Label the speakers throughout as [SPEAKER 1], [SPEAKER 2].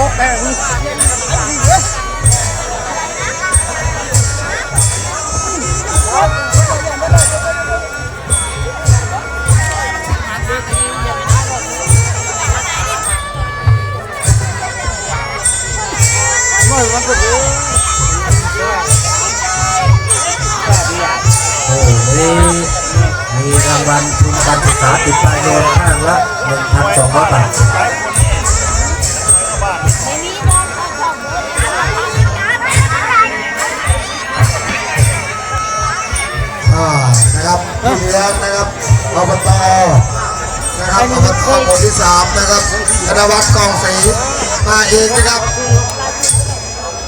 [SPEAKER 1] ป๊กแต่ไม่มันก็ดี
[SPEAKER 2] โอ้นี่มีรางวัลทุนการศึกษาติดปลายนวมข้างละ1,200บาท
[SPEAKER 3] อบตนะครับอบตหมู่ที่สามนะครับธนวัฒน์กองศรีมาเองนะครับ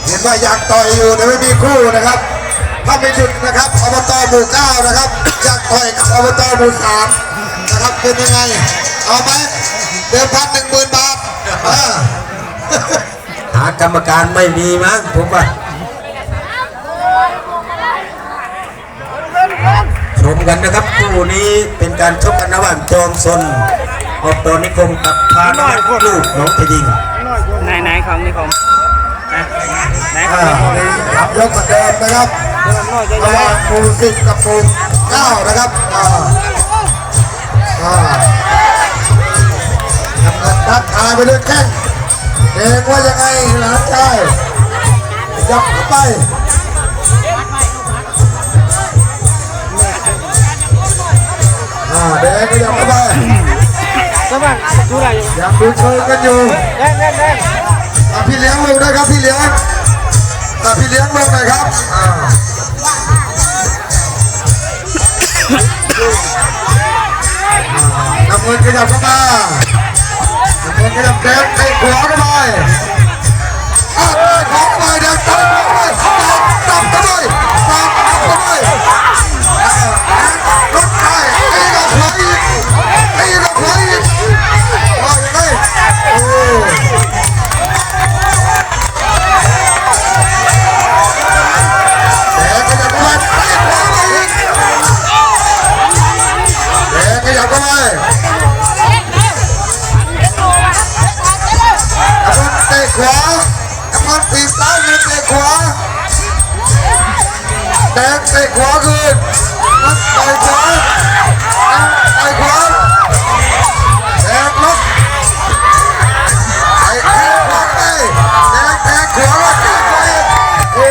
[SPEAKER 3] เห็นว่าอยากต่อยอยู่แต่ไม่มีคู่นะครับถ้าไม่หยุดนะครับอบตหมู่เก้านะครับอยากต่อยกับอบตหมู่สามนะครับเป็นยังไงเอาไหมเดิมพันหนึ่งหมื่นบาท
[SPEAKER 2] หากรรมการไม่มีมั้งผมว่า ชมกันนะครับคู่นี้เป็นการชกกันระหว่างจอมซนอบตนิคมกับพาน้อยลูกหน้องทยิง
[SPEAKER 1] ไหนไหนของนี่ของนะไหนของ
[SPEAKER 3] อ่า
[SPEAKER 1] นี่ของ
[SPEAKER 3] นี่ครับยกเหมือนเดิมนะครับ
[SPEAKER 1] เดี๋ยวมันน้อยจะ
[SPEAKER 3] ระห
[SPEAKER 1] ใหญ่
[SPEAKER 3] ว่างหมู่สิบกับหมู่เก้านะครับอ่าอ่าทำเงินทักทายไปด้วยแข้งเด็กว่ายังไงหลานชายยับเข้าไป เด็กก็ยับเข้าไป
[SPEAKER 1] ก็บ้างดูอะไรอยู่
[SPEAKER 3] ยังดูเชิงกันอยู่
[SPEAKER 1] แดงแดงแดง
[SPEAKER 3] อะพี่เลี้ยงลงด้ครับพี่เลี้ยงอะพี่เลี้ยงลงหน่อยครับอ่าน้ำเงินขยับเข้ามาน้ำเงินขยับแดงเตะขวาเข้าไปอะขวาเข้าไปแดงเตะขวาเข้าไปตับเข้าไป ขวาน้ำมันตีซ้ายมือเตะขวาแดงเตะขวาคืนมันต่อยขวาต่อยขวาแดงล็อกไอ้แทงขวาไปแดงแทงขวาแล้วแทงไปโอ้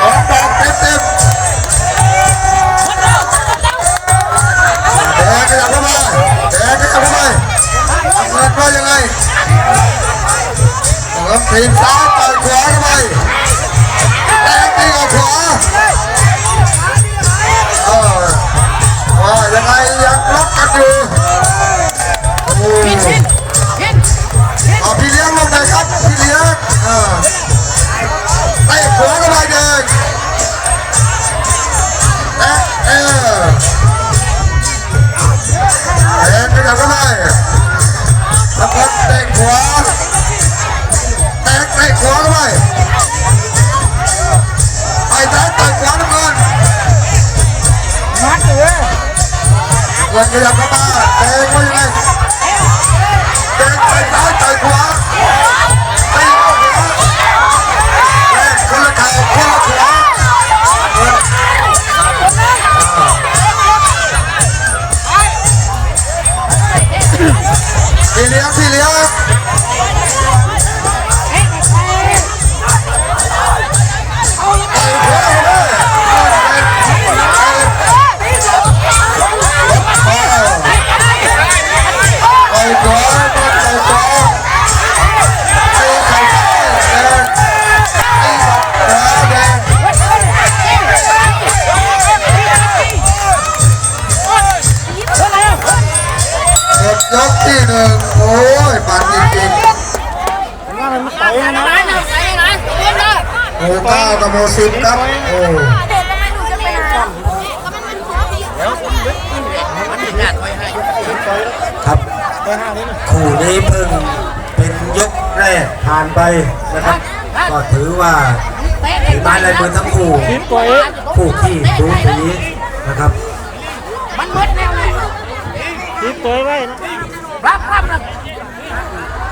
[SPEAKER 3] สองดอกเต็มเต็มแดงขยับเข้ามาแดงขยับเข้ามาน้ำเงินว่ายังไง ครับทีมซ้ายต่อยขวาเข้าไปแดงตีกับขวาเออว่ายังไงยังล็อกกันอยู่โอ้เอาพี่เลี้ยงลงเลยครับพี่เลี้ยงเออเตะขวาเข้าไปแดงแดงเออแดงขยับเข้าไปแล้วก็เตะขวา เงินขยับเข้ามาแดงว่ายังไงแดงไปซ้ายเตะขวา เก้ากับหมู่สิบครับโอ้
[SPEAKER 2] ครับคู่นี้เพิ่งเป็นยกแรกผ่านไปนะครับก็ถือว่าถือไม้ลายมือทั้งคู่
[SPEAKER 1] ทีมตัวเอง
[SPEAKER 2] คู่ที่ดูสีนะครับ
[SPEAKER 1] ทีมตัวไว้นะ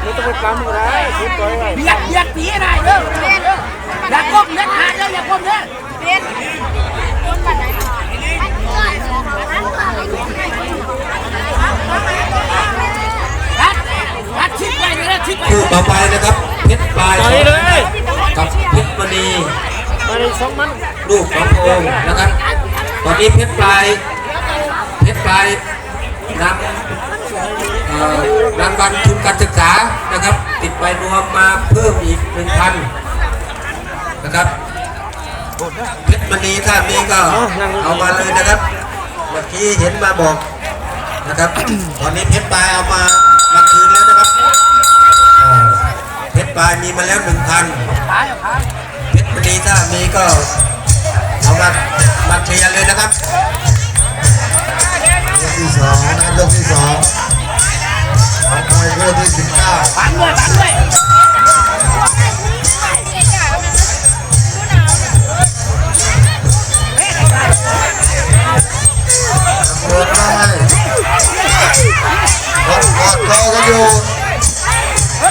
[SPEAKER 1] นี่ต้องไปปั๊มก็ได้คิดไว้ไว้
[SPEAKER 4] เบียดเบียดผีได้เด้อ อย่าก้มเด็ดขาดเด้ออย่าก้มเด้อ
[SPEAKER 5] เป็นคนบ้านไหนอะ
[SPEAKER 4] รัดรัดชิดไว้เลยน
[SPEAKER 2] คู่ต่อไปนะครับเพชรปลาย
[SPEAKER 1] เลย
[SPEAKER 2] กับเพชรมณี
[SPEAKER 1] มาในสองมัน
[SPEAKER 2] ลูกของพระองค์นะครับตอนนี้เพชรปลายเพชรปลายนำรางวัลทุนการศึกษานะครับ ติดใบรวมมาเพิ่มอีกหนึ่งพัน นะครับเพชรมณีถ้ามีก็เอามาเลยนะครับเมื่อกี้เห็นมาบอกนะครับ ตอนนี้เพชรปลายเอามามาคืนแล้วนะครับอ่าเพชรปลายมีมาแล้วหนึ่งพัน
[SPEAKER 4] ขาอย่าขา
[SPEAKER 2] เพชรมณีถ้ามีก็เอามามาเคลียร์เลยนะครับ
[SPEAKER 3] ยกที่สองนะครับยกที่สองของมวยคู่ที่สิบเก้า
[SPEAKER 4] ฝันด้วยฝันด้วย
[SPEAKER 3] ตำรวจได้รถกดคอกันอยู่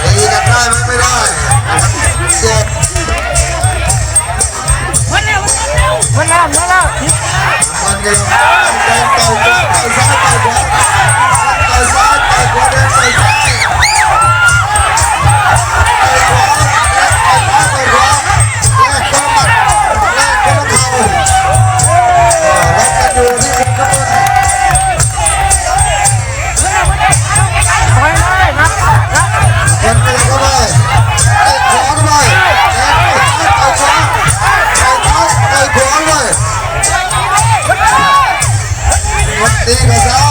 [SPEAKER 3] ตีกันได้ไหมไม่ได้เจ็บ
[SPEAKER 4] วันแล้ววันแล้ว
[SPEAKER 1] มันแล้วมันแล้ว
[SPEAKER 3] มันยังเดินต่อยขว มั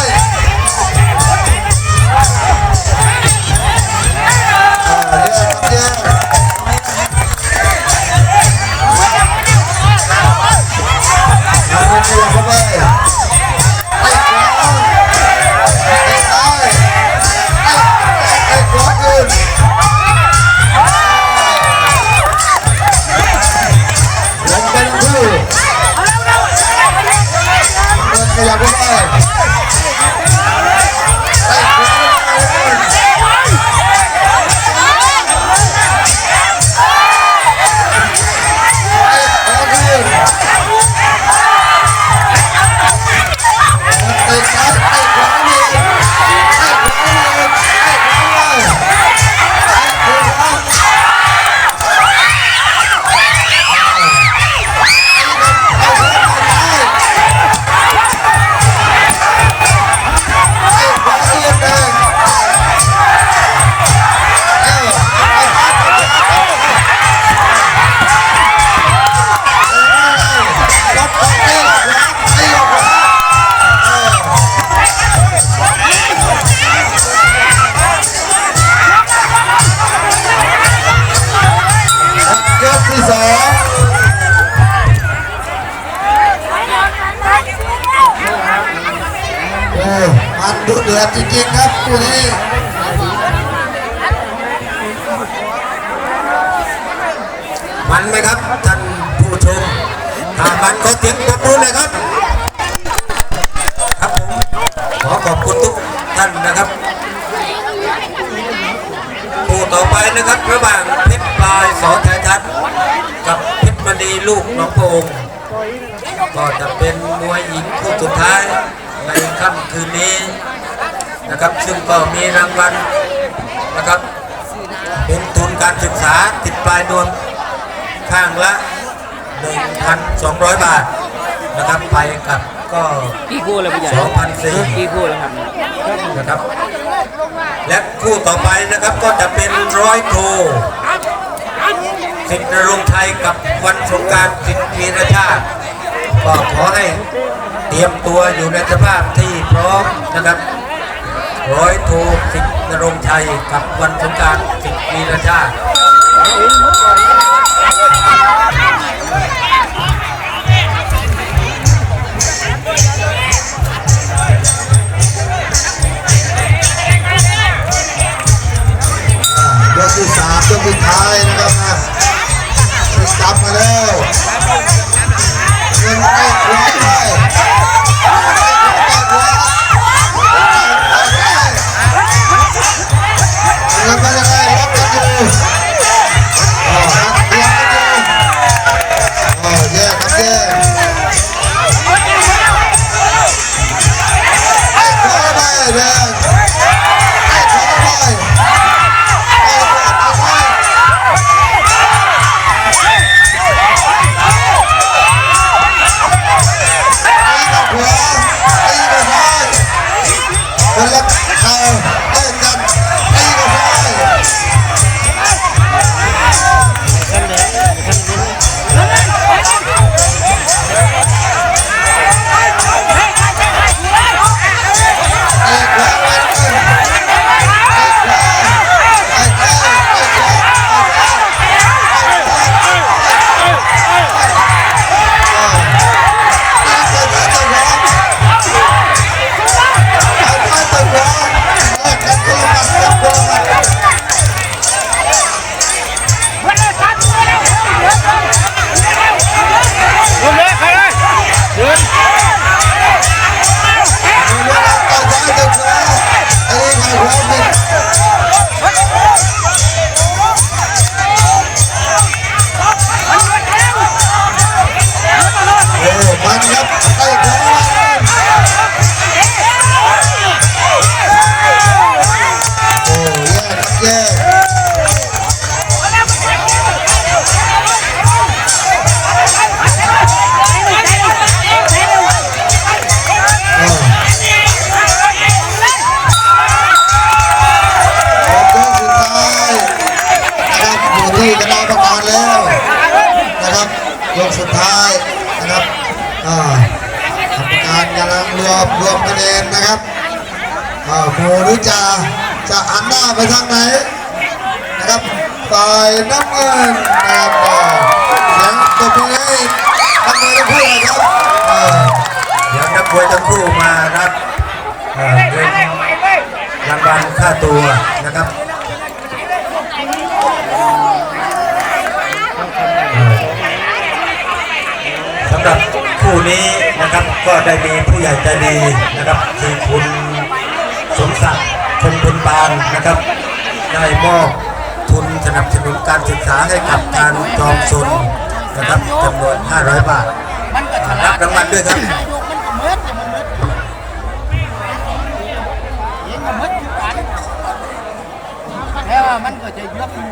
[SPEAKER 3] ดุเดือดจริงๆครับคู่นี้
[SPEAKER 2] มันไหมครับท่านผู้ชมถ้ามันก็เสียงปรบมือเลยครับ ครับผมขอขอบคุณทุกท่านนะครับผู้ต่อไปนะครับระหว่างเพชรปลายสอไทยทัศน์กับเพชรมณีลูกน้องพระองค์ก็จะเป็นมวยหญิงคู่สุดท้ายในค่ำคืนนี้ นะครับ ซึ่งก็มีรางวัลนะครับเป็นทุนการศึกษาติดปลายนวมข้างละ 1,200 บาทนะครับไปกับก็
[SPEAKER 1] กี่คู่แล้วพี่ใหญ่
[SPEAKER 2] 2,400
[SPEAKER 1] กี่คู่แล้วครับ
[SPEAKER 2] นะครับ และคู่ต่อไปนะครับก็จะเป็นร้อยโทสิทธินรงค์ชัยกับวันสงกรารสิทธิวีรชาติก็ขอให้เตรียมตัวอยู่ในสภาพที่พร้อมนะครับ ร้อยโทสิทธินรงชัยกับวันสงการสิทธิวีรชาติ
[SPEAKER 3] รือจะจะหันหน้าไปทางไหนนะครับฝ่ายน้ำเงินนะครับเสียงตบมือให้น้ำเงินทั้งคู่เลยครับ
[SPEAKER 2] เดี๋ยวนักมวยทั้งคู่มารับเอ่อเงินรางวัลค่าตัวนะครับสำหรับคู่นี้นะครับก็ได้มีผู้ใหญ่ใจดีนะครับคือคุณ ชมพุนบานนะครับ ได้มอบทุนสนับสนุนการศึกษาให้กับการจอมซนนะครับจำนวน 500 บาทรับรางวัลด้วยครับ
[SPEAKER 4] มันก็เมิดมันเมิดเห็นก็เมิดทุกวันแต่ว่ามันก็จะยกมือลู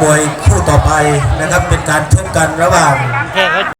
[SPEAKER 2] มวยคู่ต่อไปนะครับเป็นการชกกันระหว่าง